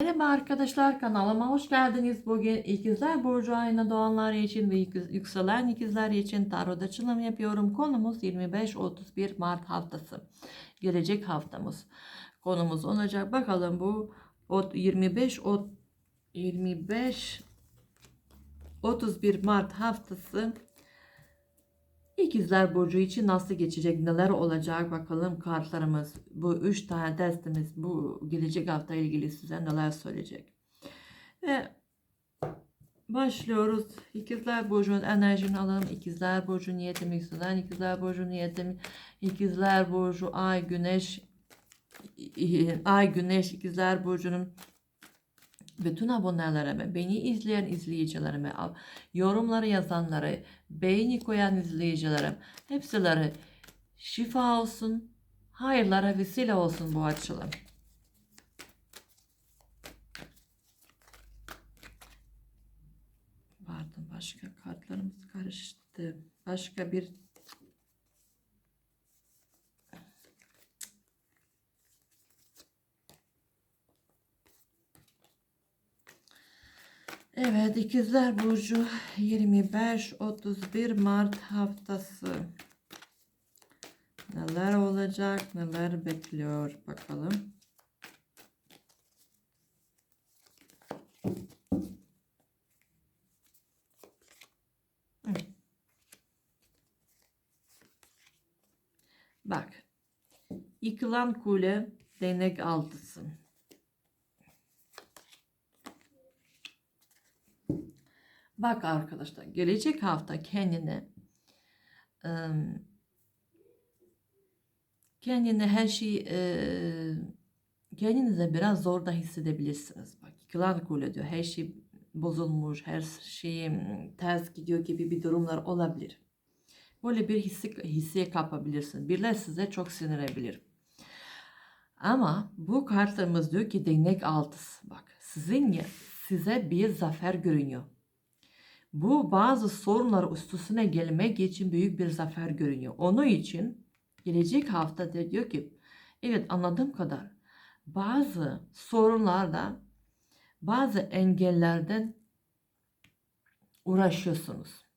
Merhaba arkadaşlar kanalıma hoş geldiniz. Bugün ikizler burcu ayına doğanlar için ve yük- yükselen ikizler için tarot açılım yapıyorum. Konumuz 25-31 Mart haftası. Gelecek haftamız. Konumuz olacak. Bakalım bu o- 25 o- 25 31 Mart haftası İkizler Burcu için nasıl geçecek, neler olacak bakalım kartlarımız, bu üç tane testimiz bu gelecek hafta ilgili size neler söyleyecek. Ve başlıyoruz. İkizler Burcu'nun enerjini alalım. İkizler Burcu niyetim yükselen, İkizler Burcu niyetim, İkizler Burcu, Ay, Güneş, Ay, Güneş, İkizler Burcu'nun bütün abonelerime, beni izleyen izleyicilerime, yorumları yazanları, beğeni koyan izleyicilerim, hepsileri şifa olsun, hayırlara vesile olsun bu açılım. Pardon başka kartlarımız karıştı. Başka bir Evet, İkizler Burcu 25-31 Mart haftası. Neler olacak, neler bekliyor bakalım. Bak, yıkılan kule değnek altısı. Bak arkadaşlar gelecek hafta kendine kendine her şeyi kendinize biraz zor da hissedebilirsiniz. Bak yıkılan kule diyor her şey bozulmuş her şey ters gidiyor gibi bir durumlar olabilir. Böyle bir hissi, hissiye kapabilirsiniz. Birileri size çok sinirebilir. Ama bu kartlarımız diyor ki değnek altısı. Bak sizin size bir zafer görünüyor. Bu bazı sorunlar üstüne gelmek için büyük bir zafer görünüyor. Onun için gelecek hafta da diyor ki evet anladığım kadar bazı sorunlarda bazı engellerden uğraşıyorsunuz.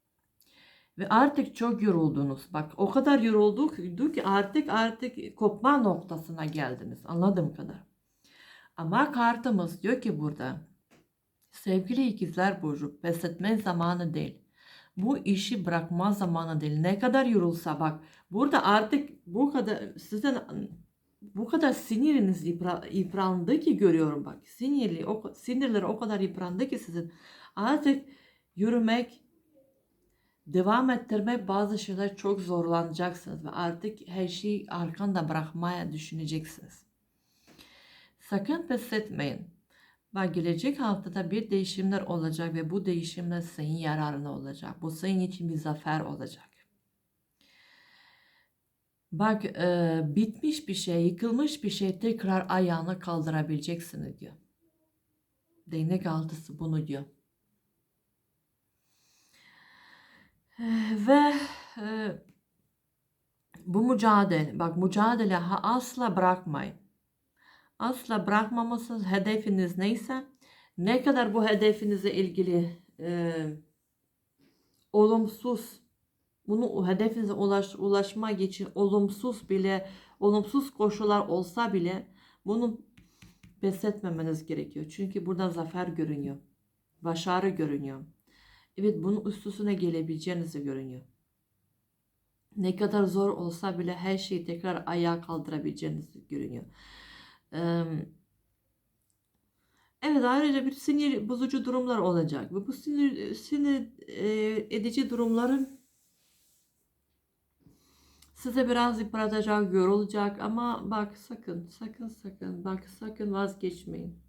Ve artık çok yoruldunuz. Bak o kadar yorulduk ki artık artık kopma noktasına geldiniz. Anladığım kadar. Ama kartımız diyor ki burada Sevgili ikizler burcu pes etme zamanı değil. Bu işi bırakma zamanı değil. Ne kadar yorulsa bak burada artık bu kadar sizin bu kadar siniriniz yıpra, yıprandı ki görüyorum bak. Sinirli, o, sinirleri o kadar yıprandı ki sizin. Artık yürümek, devam ettirmek bazı şeyler çok zorlanacaksınız ve artık her şeyi arkanda bırakmaya düşüneceksiniz. Sakın pes etmeyin. Bak gelecek haftada bir değişimler olacak ve bu değişimler senin yararına olacak. Bu senin için bir zafer olacak. Bak e, bitmiş bir şey, yıkılmış bir şey tekrar ayağını kaldırabileceksin diyor. Değnek altısı bunu diyor. Ve e, bu mücadele, bak mücadele ha, asla bırakmayın. Asla bırakmamalısınız. Hedefiniz neyse ne kadar bu hedefinize ilgili e, olumsuz bunu hedefinize ulaş, ulaşmak için olumsuz bile olumsuz koşullar olsa bile bunu pes etmemeniz gerekiyor. Çünkü burada zafer görünüyor. Başarı görünüyor. Evet bunun üst üstüne gelebileceğinizi görünüyor. Ne kadar zor olsa bile her şeyi tekrar ayağa kaldırabileceğinizi görünüyor. Evet ayrıca bir sinir bozucu durumlar olacak ve bu sinir sinir edici durumların size biraz yıpratacak, yorulacak ama bak sakın sakın sakın bak sakın vazgeçmeyin.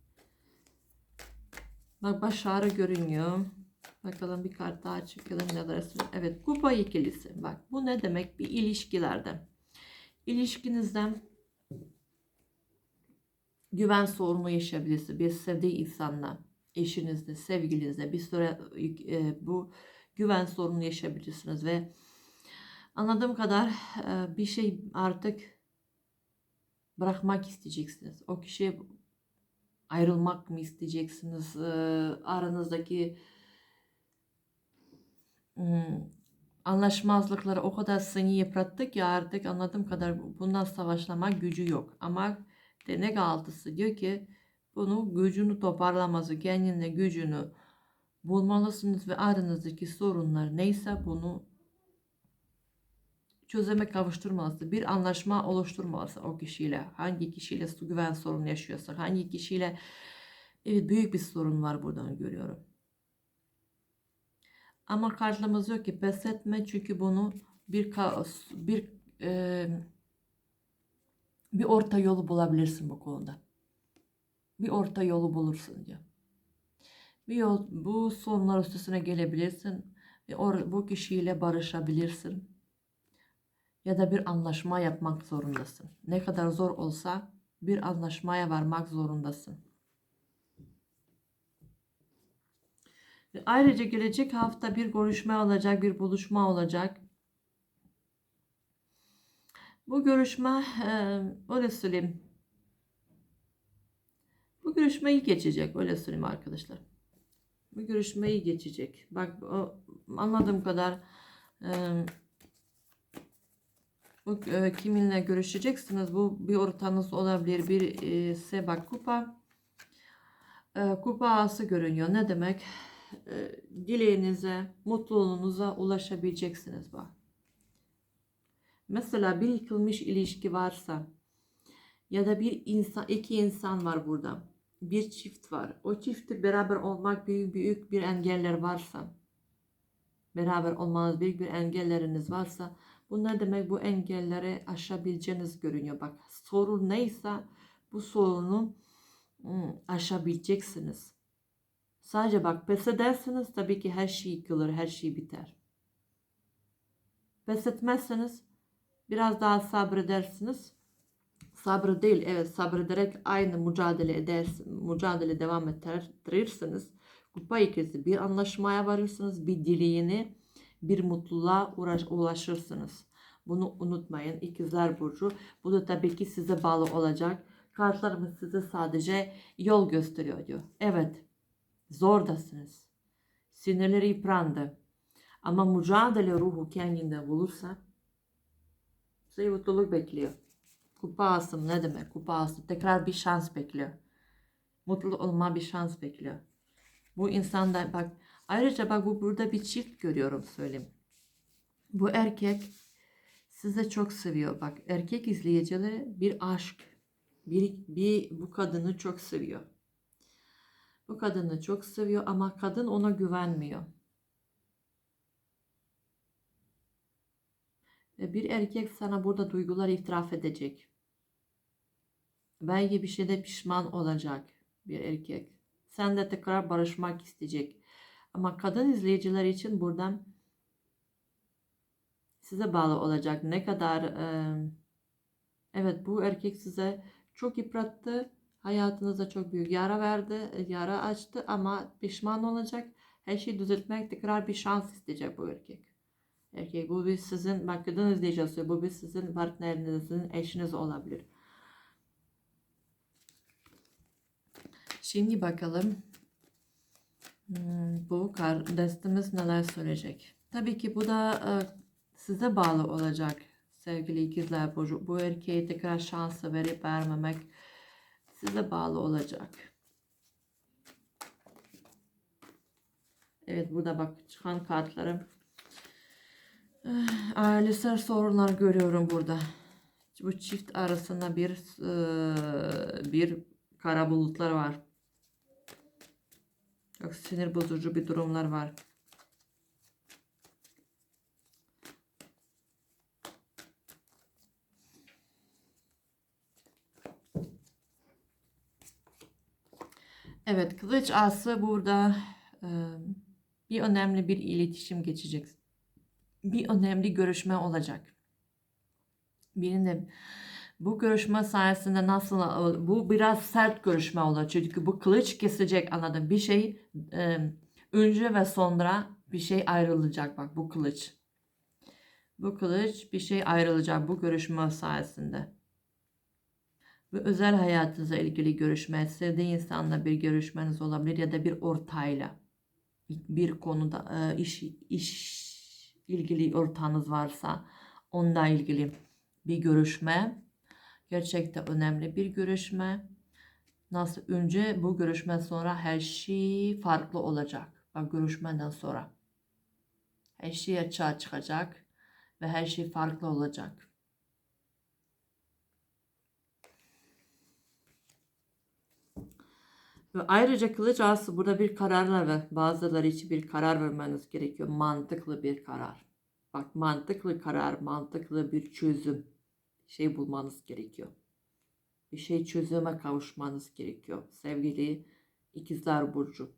Bak başarı görünüyor. Bakalım bir kart daha çıkalım ne dersin? Evet kupa ikilisi. Bak bu ne demek bir ilişkilerde. İlişkinizden güven sorunu yaşayabilirsiniz. Bir sevdiği insanla, eşinizle, sevgilinizle bir süre e, bu güven sorunu yaşayabilirsiniz ve anladığım kadar e, bir şey artık bırakmak isteyeceksiniz. O kişiye Ayrılmak mı isteyeceksiniz? Ee, aranızdaki hmm, anlaşmazlıkları o kadar seni yıprattı ki artık anladığım kadar bundan savaşlama gücü yok. Ama denek altısı diyor ki bunu gücünü toparlaması, kendine gücünü bulmalısınız ve aranızdaki sorunlar neyse bunu çözüme kavuşturmalısınız. Bir anlaşma oluşturmalısın o kişiyle. Hangi kişiyle su güven sorunu yaşıyorsa, hangi kişiyle evet büyük bir sorun var buradan görüyorum. Ama kartlarımız yok ki pes etme çünkü bunu bir bir e, bir orta yolu bulabilirsin bu konuda. Bir orta yolu bulursun diyor. Bir yol, bu sorunlar üstesine gelebilirsin ve or, bu kişiyle barışabilirsin. Ya da bir anlaşma yapmak zorundasın. Ne kadar zor olsa bir anlaşmaya varmak zorundasın. Ve ayrıca gelecek hafta bir görüşme olacak, bir buluşma olacak. Bu görüşme, öyle söyleyeyim. Bu görüşme iyi geçecek, öyle söyleyeyim arkadaşlar. Bu görüşme iyi geçecek. Bak o, anladığım kadar bu e, kiminle görüşeceksiniz? Bu bir ortanız olabilir. Bir e, size bak kupa e, kupa ağası görünüyor. Ne demek? E, dileğinize, mutluluğunuza ulaşabileceksiniz bak. Mesela bir yıkılmış ilişki varsa ya da bir insan, iki insan var burada. Bir çift var. O çifti beraber olmak büyük büyük bir engeller varsa, beraber olmanız büyük bir engelleriniz varsa, bu ne demek? Bu engelleri aşabileceğiniz görünüyor. Bak sorun neyse bu sorunu aşabileceksiniz. Sadece bak pes ederseniz tabii ki her şey yıkılır, her şey biter. Pes etmezseniz biraz daha sabredersiniz. Sabrı değil, evet sabrederek aynı mücadele edersin, mücadele devam ettirirsiniz. Kupa ikisi bir anlaşmaya varırsınız, bir dileğini, bir mutluluğa uğraş, ulaşırsınız. Bunu unutmayın. İkizler Burcu. Bu da tabii ki size bağlı olacak. Kartlarımız size sadece yol gösteriyor diyor. Evet. Zordasınız. Sinirleri yıprandı. Ama mücadele ruhu kendinde bulursa size mutluluk bekliyor. Kupa asım ne demek? Kupa asım. Tekrar bir şans bekliyor. Mutlu olma bir şans bekliyor. Bu insanda bak ayrıca bak bu burada bir çift görüyorum söyleyeyim. Bu erkek size çok seviyor. Bak erkek izleyicileri bir aşk. Bir, bir bu kadını çok seviyor. Bu kadını çok seviyor ama kadın ona güvenmiyor. Bir erkek sana burada duygular itiraf edecek. Belki bir şeyde pişman olacak bir erkek. Sen de tekrar barışmak isteyecek. Ama kadın izleyiciler için buradan size bağlı olacak. Ne kadar e, evet bu erkek size çok yıprattı. Hayatınıza çok büyük yara verdi. Yara açtı ama pişman olacak. Her şeyi düzeltmek tekrar bir şans isteyecek bu erkek. Erkek bu bir sizin bak kadın izleyicisi bu bir sizin partnerinizin eşiniz olabilir. Şimdi bakalım hmm, bu kar destemiz neler söyleyecek. Tabii ki bu da e, size bağlı olacak sevgili ikizler burcu. Bu erkeğe tekrar şansı verip vermemek size bağlı olacak. Evet burada bak çıkan kartlarım. Eh, Ailesel sorunlar görüyorum burada. Bu çift arasında bir e, bir kara bulutlar var. Çok sinir bozucu bir durumlar var. Evet, kılıç ası burada e, bir önemli bir iletişim geçecek. Bir önemli görüşme olacak. Birinde bu görüşme sayesinde nasıl bu biraz sert görüşme olacak. Çünkü bu kılıç kesecek anladım. Bir şey e, önce ve sonra bir şey ayrılacak bak bu kılıç. Bu kılıç bir şey ayrılacak bu görüşme sayesinde. Ve özel hayatınızla ilgili görüşme, sevdiği insanla bir görüşmeniz olabilir ya da bir ortağıyla bir konuda iş iş ilgili ortağınız varsa onunla ilgili bir görüşme gerçekten önemli bir görüşme. Nasıl önce bu görüşme sonra her şey farklı olacak. Bak görüşmeden sonra her şey açığa çıkacak ve her şey farklı olacak. Ve ayrıca kılıç ağası burada bir kararlar ve bazıları için bir karar vermeniz gerekiyor. Mantıklı bir karar. Bak mantıklı karar, mantıklı bir çözüm şey bulmanız gerekiyor. Bir şey çözüme kavuşmanız gerekiyor. Sevgili ikizler burcu.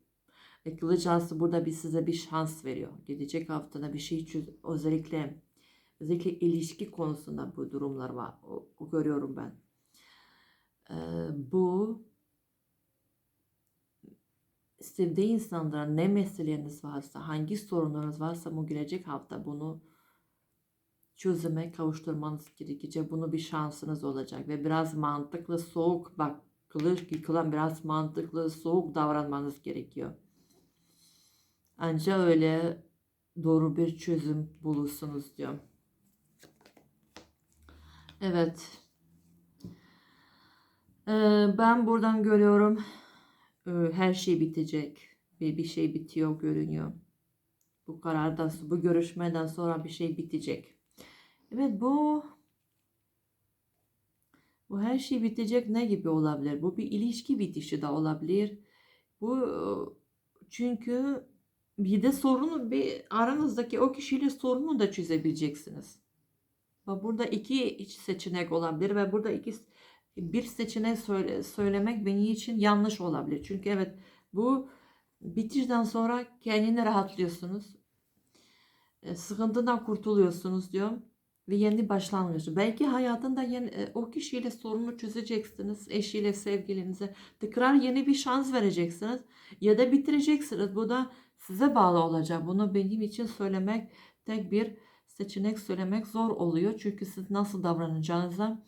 Ve kılıç ağası burada bir size bir şans veriyor. Gelecek haftada bir şey çöz özellikle özellikle ilişki konusunda bu durumlar var. O, o görüyorum ben. Ee, bu sevdiği insanlara ne meseleleriniz varsa, hangi sorunlarınız varsa bu gelecek hafta bunu çözüme kavuşturmanız gerekecek. Bunu bir şansınız olacak ve biraz mantıklı, soğuk bak kılıç yıkılan biraz mantıklı, soğuk davranmanız gerekiyor. Ancak öyle doğru bir çözüm bulursunuz diyor. Evet. Ee, ben buradan görüyorum her şey bitecek ve bir şey bitiyor görünüyor. Bu karardan, bu görüşmeden sonra bir şey bitecek. Evet bu bu her şey bitecek ne gibi olabilir? Bu bir ilişki bitişi de olabilir. Bu çünkü bir de sorunu bir aranızdaki o kişiyle sorunu da çözebileceksiniz. Ve burada iki seçenek olabilir ve burada iki bir seçenek söyle, söylemek benim için yanlış olabilir. Çünkü evet bu bitişten sonra kendini rahatlıyorsunuz. E, sıkıntıdan kurtuluyorsunuz diyor. Ve yeni başlangıç. Belki hayatında yeni, e, o kişiyle sorunu çözeceksiniz. Eşiyle, sevgilinize. Tekrar yeni bir şans vereceksiniz. Ya da bitireceksiniz. Bu da size bağlı olacak. Bunu benim için söylemek tek bir seçenek söylemek zor oluyor. Çünkü siz nasıl davranacağınıza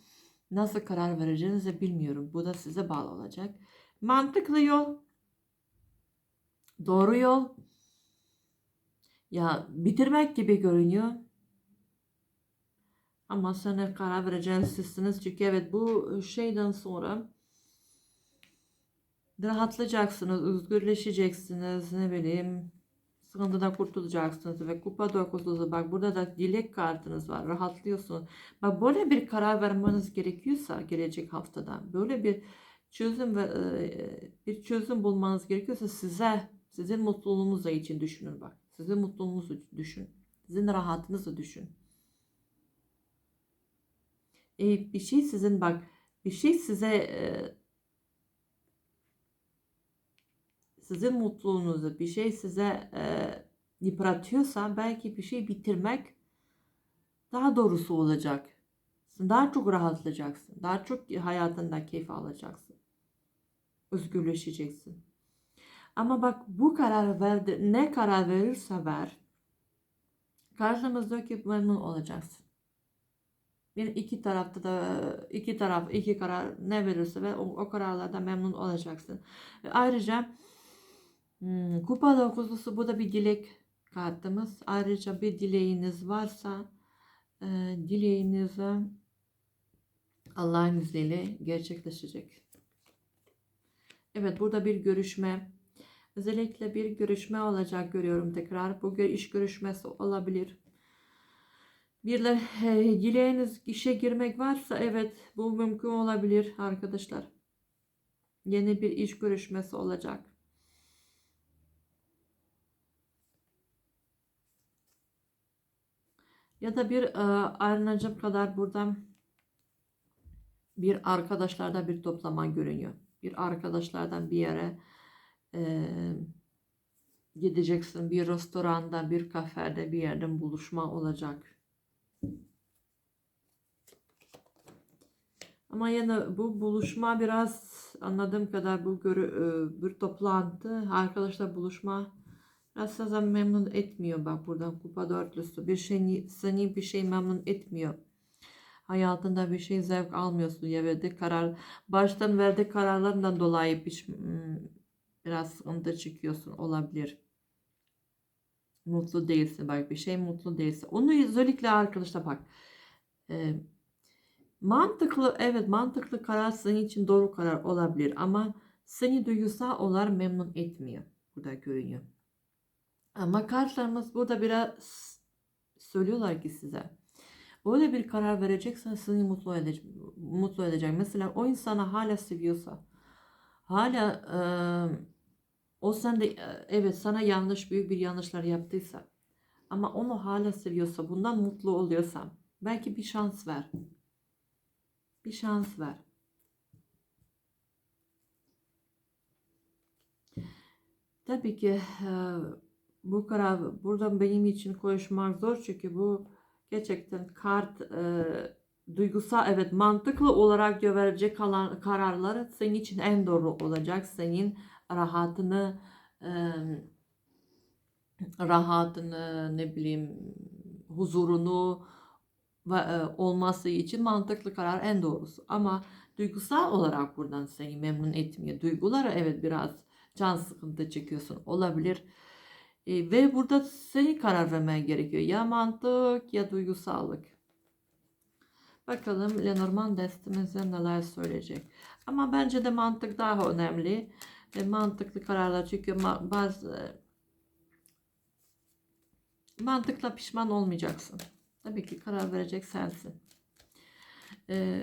Nasıl karar vereceğinizi bilmiyorum. Bu da size bağlı olacak. Mantıklı yol. Doğru yol. Ya bitirmek gibi görünüyor. Ama sana karar vereceğiniz sizsiniz. Çünkü evet bu şeyden sonra rahatlayacaksınız, özgürleşeceksiniz, ne bileyim sıkıntıdan kurtulacaksınız ve kupa dokuzunuzu bak burada da dilek kartınız var rahatlıyorsunuz. Bak böyle bir karar vermeniz gerekiyorsa gelecek haftada böyle bir çözüm ve e, bir çözüm bulmanız gerekiyorsa size sizin mutluluğunuz için düşünün bak. Sizin mutluluğunuzu düşün. Sizin rahatınızı düşün. E, bir şey sizin bak bir şey size e, sizin mutluluğunuzu bir şey size e, yıpratıyorsa belki bir şey bitirmek daha doğrusu olacak. Daha çok rahatlayacaksın. Daha çok hayatında keyif alacaksın. Özgürleşeceksin. Ama bak bu karar verdi, ne karar verirse ver, karşımızdaki memnun olacaksın. Bir iki tarafta da iki taraf iki karar ne verirse ve o, o kararlarda memnun olacaksın. Ayrıca Hmm, kupa dokuzlusu bu da bir dilek kartımız. Ayrıca bir dileğiniz varsa e, dileğinizi Allah'ın izniyle gerçekleşecek. Evet burada bir görüşme. Özellikle bir görüşme olacak görüyorum tekrar. Bu iş görüşmesi olabilir. Birler e, dileğiniz işe girmek varsa evet bu mümkün olabilir arkadaşlar. Yeni bir iş görüşmesi olacak. Ya da bir e, ayrılacak kadar buradan bir arkadaşlarda bir toplama görünüyor. Bir arkadaşlardan bir yere e, gideceksin. Bir restoranda, bir kafede bir yerden buluşma olacak. Ama yine bu buluşma biraz anladığım kadar bu görü, e, bir toplantı, arkadaşlar buluşma aslında memnun etmiyor bak buradan kupa dörtlüsü. Bir şey seni bir şey memnun etmiyor. hayatında bir şey zevk almıyorsun ya verdiği karar baştan verdiği kararlarından dolayı piş, hmm, biraz sıkıntı çıkıyorsun olabilir. Mutlu değilsin bak bir şey mutlu değilsin. Onu özellikle arkadaşlar bak. e, mantıklı evet mantıklı karar senin için doğru karar olabilir ama seni duygusal olarak memnun etmiyor. Burada görünüyor. Ama kartlarımız burada biraz söylüyorlar ki size. Öyle bir karar vereceksen seni mutlu edecek. Mutlu edecek. Mesela o insana hala seviyorsa, hala e, o sende evet sana yanlış büyük bir yanlışlar yaptıysa ama onu hala seviyorsa, bundan mutlu oluyorsan belki bir şans ver. Bir şans ver. Tabii ki e, bu karar buradan benim için konuşmak zor çünkü bu gerçekten kart e, duygusal evet mantıklı olarak verecek kalan kararlar senin için en doğru olacak. Senin rahatını e, rahatını ne bileyim huzurunu ve e, olması için mantıklı karar en doğrusu. Ama duygusal olarak buradan seni memnun etmiyor. Duyguları evet biraz can sıkıntı çekiyorsun olabilir. E, ve burada senin karar vermen gerekiyor. Ya mantık ya duygusallık. Bakalım Lenormand destemize neler söyleyecek. Ama bence de mantık daha önemli. E, mantıklı kararlar çünkü bazı mantıkla pişman olmayacaksın. Tabii ki karar verecek sensin. E,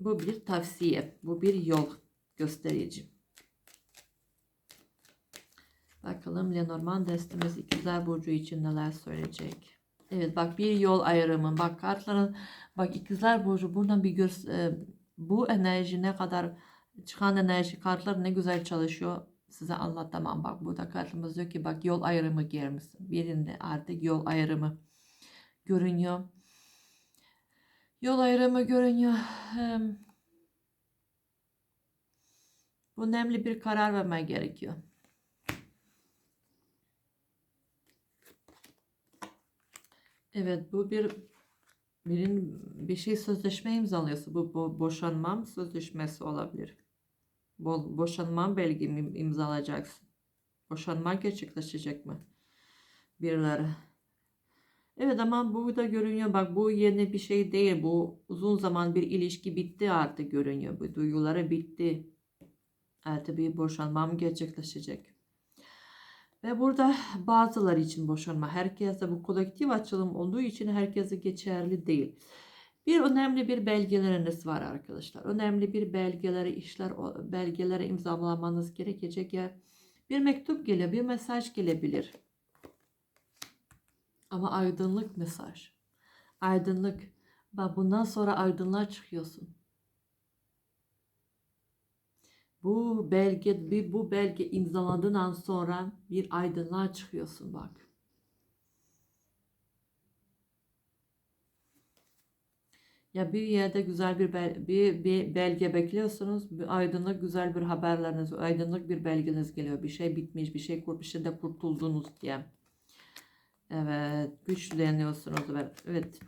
bu bir tavsiye. Bu bir yol gösterici. Bakalım Lenormand destemiz ikizler burcu için neler söyleyecek. Evet bak bir yol ayrımı. Bak kartların bak ikizler burcu buradan bir göz e, bu enerji ne kadar çıkan enerji kartlar ne güzel çalışıyor size anlatamam. Bak burada kartımız diyor ki bak yol ayrımı gelmişsin. Birinde artık yol ayrımı görünüyor. Yol ayrımı görünüyor. Bu önemli bir karar vermen gerekiyor. Evet bu bir birin bir şey sözleşme imzalıyorsa bu, bu boşanmam sözleşmesi olabilir. Bo, boşanmam belgemi im- imzalayacaksın. Boşanma gerçekleşecek mi? Birileri. Evet ama bu da görünüyor. Bak bu yeni bir şey değil. Bu uzun zaman bir ilişki bitti artık görünüyor. Bu duyguları bitti. Artık bir boşanmam gerçekleşecek. Ve burada bazıları için boşanma. Herkese bu kolektif açılım olduğu için herkese geçerli değil. Bir önemli bir belgeleriniz var arkadaşlar. Önemli bir belgeleri işler belgeleri imzalamanız gerekecek ya. Bir mektup geliyor, bir mesaj gelebilir. Ama aydınlık mesaj. Aydınlık. Bak bundan sonra aydınlığa çıkıyorsun. Bu belge bir bu belge imzaladığından sonra bir aydınlığa çıkıyorsun bak. Ya bir yerde güzel bir bel- bir, bir belge bekliyorsunuz. Bir aydınlık güzel bir haberleriniz, aydınlık bir belgeniz geliyor. Bir şey bitmiş, bir şey kur- bir şeyde kurtuldunuz diye. Evet, güçleniyorsunuz evet.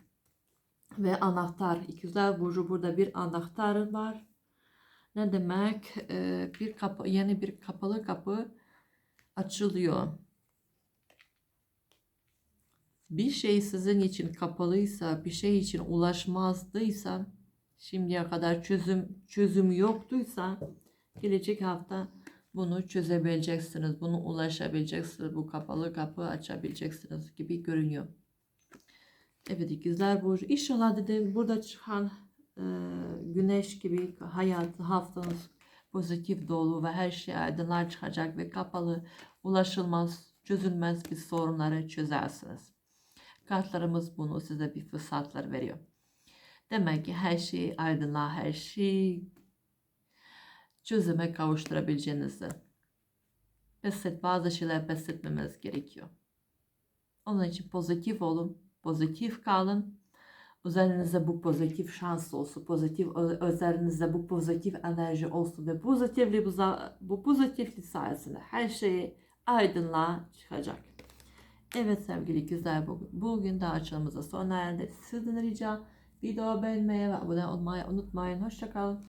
Ve anahtar. İkizler Burcu burada bir anahtar var. Ne demek? Ee, bir kapı, yeni bir kapalı kapı açılıyor. Bir şey sizin için kapalıysa, bir şey için ulaşmazdıysa, şimdiye kadar çözüm çözüm yoktuysa, gelecek hafta bunu çözebileceksiniz, bunu ulaşabileceksiniz, bu kapalı kapı açabileceksiniz gibi görünüyor. Evet ikizler burcu. İnşallah dedim burada çıkan güneş gibi hayat haftanız pozitif dolu ve her şey aydınlar çıkacak ve kapalı ulaşılmaz çözülmez bir sorunları çözersiniz. Kartlarımız bunu size bir fırsatlar veriyor. Demek ki her şey aydınlığa, her şey çözüme kavuşturabileceğinizi. Pes et, bazı şeyler pes etmemiz gerekiyor. Onun için pozitif olun, pozitif kalın. Üzerinizde bu pozitif şans olsun, pozitif üzerinizde bu pozitif enerji olsun ve pozitiflik bu, bu pozitiflik sayesinde her şey aydınlığa çıkacak. Evet sevgili güzel bugün, bugün de açılımıza sona erdi. Sizden rica Video beğenmeyi ve abone olmayı unutmayın. Hoşçakalın.